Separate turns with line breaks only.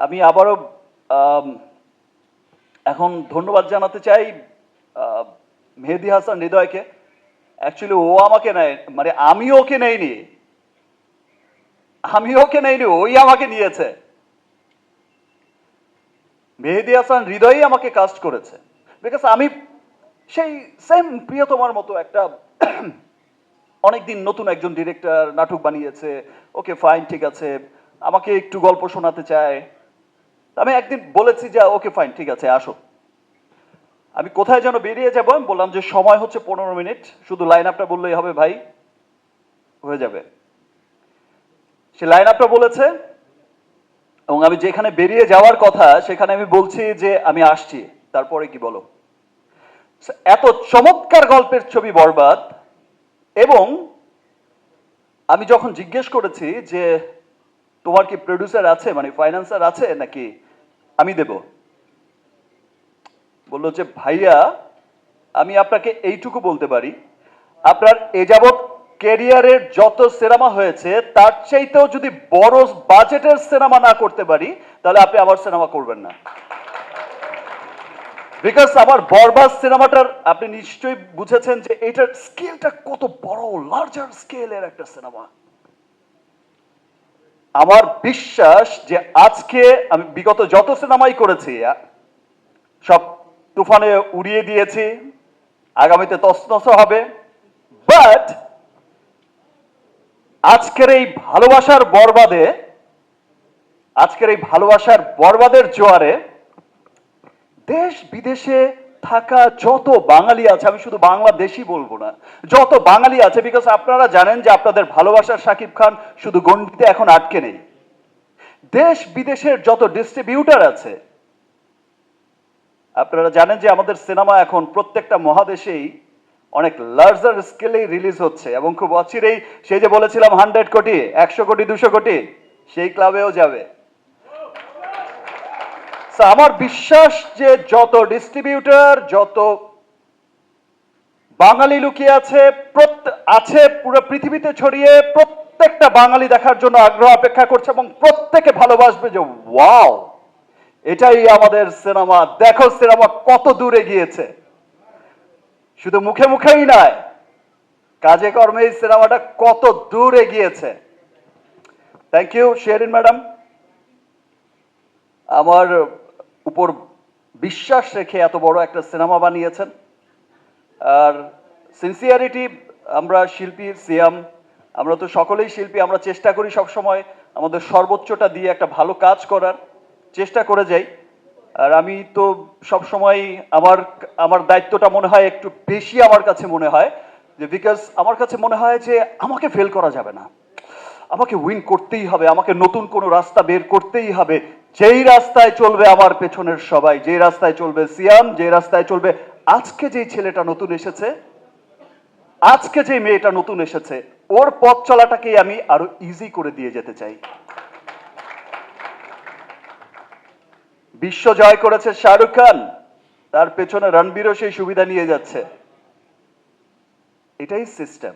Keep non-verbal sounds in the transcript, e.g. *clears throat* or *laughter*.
আমি আবারও এখন ধন্যবাদ জানাতে চাই মেহেদি হাসান হৃদয়কে। অ্যাকচুয়ালি ও আমাকে নেয় মানে আমি ওকে নেইনি। আমি ওকে নেইনি, ওই আমাকে নিয়েছে। মেহেদি হাসান হৃদয়ই আমাকে কাস্ট করেছে। বিকজ আমি সেই সেম প্রিয়তমার মতো একটা *clears throat* অনেকদিন নতুন একজন ডিরেক্টর নাটক বানিয়েছে। ওকে ফাইন ঠিক আছে। আমাকে একটু গল্প শোনাতে চায়। আমি একদিন বলেছি যে, ওকে ফাইন ঠিক আছে, আসো। আমি কোথায় যেন বেরিয়ে যাব? আমি বললাম যে, সময় হচ্ছে পনেরো মিনিট। শুধু লাইন আপটা বললেই হবে ভাই। হয়ে যাবে। সে লাইন আপটা বলেছে এবং আমি যেখানে বেরিয়ে যাওয়ার কথা, সেখানে আমি বলছি যে, আমি আসছি। তারপরে কি বলো? এত চমৎকার গল্পের ছবি বরবাদ এবং আমি যখন জিজ্ঞেস করেছি যে তোমার কি প্রডিউসার আছে মানে ফাইন্যান্সার আছে, নাকি আমি দেব? বলল যে, ভাইয়া, আমি আপনাকে এইটুকু বলতে পারি। আপনার এ যাবৎ ক্যারিয়ারের যত সিনেমা হয়েছে, তার চাইতেও যদি বড় বাজেটের সিনেমা না করতে পারি, তাহলে আপনি আবার সিনেমা করবেন না। বিকজ আমার বরবাদ সিনেমাটার আপনি নিশ্চয়ই বুঝেছেন যে, এটার স্কেলটা কত বড় লার্জার স্কেলের একটা সিনেমা। আমার বিশ্বাস যে আজকে আমি বিগত যত সিনেমাই করেছি সব তুফানে উড়িয়ে দিয়েছি, আগামীতে তসনস হবে। বাট আজকের এই ভালোবাসার বরবাদে, আজকের এই ভালোবাসার বরবাদের জোয়ারে দেশ বিদেশে থাকা যত বাঙালি আছে, আমি শুধু বাংলাদেশি বলব না, যত বাঙালি আছে বিকজ আপনারা জানেন যে আপনাদের ভালোবাসার সাকিব খান শুধু গণ্ডিতে এখন আটকে নেই। দেশ বিদেশের যত ডিস্ট্রিবিউটার আছে, আপনারা জানেন যে আমাদের সিনেমা এখন প্রত্যেকটা মহাদেশেই অনেক লার্জার স্কেলেই রিলিজ হচ্ছে, এবং খুব অচিরেই সেই যে বলেছিলাম হান্ড্রেড কোটি, একশো কোটি, দুশো কোটি, সেই ক্লাবেও যাবে। So, আমার বিশ্বাস যে যত ডিস্ট্রিবিউটর যত বাঙালি লুকিয়ে আছে আছে পুরো পৃথিবীতে ছড়িয়ে প্রত্যেকটা বাঙালি দেখার জন্য আগ্রহ অপেক্ষা করছে এবং প্রত্যেকে ভালোবাসবে যে ওয়াও এটাই আমাদের সিনেমা। দেখো সিনেমা কত দূরে গিয়েছে শুধু মুখে মুখেই নয় কাজে কর্মে এই সিনেমাটা কত দূরে গিয়েছে থ্যাংক ইউ শেরিন ম্যাডাম। আমার উপর বিশ্বাস রেখে এত বড় একটা সিনেমা বানিয়েছেন। আর সিনসিয়ারিটি, আমরা শিল্পী, সিয়াম, আমরা তো সকলেই শিল্পী, আমরা চেষ্টা করি সব সময় আমাদের সর্বোচ্চটা দিয়ে একটা ভালো কাজ করার, চেষ্টা করে যাই। আর আমি তো সব সময় আমার আমার দায়িত্বটা মনে হয় একটু বেশি আমার কাছে মনে হয়, যে বিকজ আমার কাছে মনে হয় যে আমাকে ফেল করা যাবে না। আমাকে উইন করতেই হবে, আমাকে নতুন কোনো রাস্তা বের করতেই হবে যেই রাস্তায় চলবে আমার পেছনের সবাই, যেই রাস্তায় চলবে সিয়াম যে রাস্তায় চলবে আজকে যেই ছেলেটা নতুন এসেছে, আজকে যে মেয়েটা নতুন এসেছে, ওর পথ চলাটাকেই আমি আরও ইজি করে দিয়ে যেতে চাই। বিশ্ব জয় করেছে শাহরুখ খান, তার পেছনে রণবীরও সেই সুবিধা নিয়ে যাচ্ছে। এটাই সিস্টেম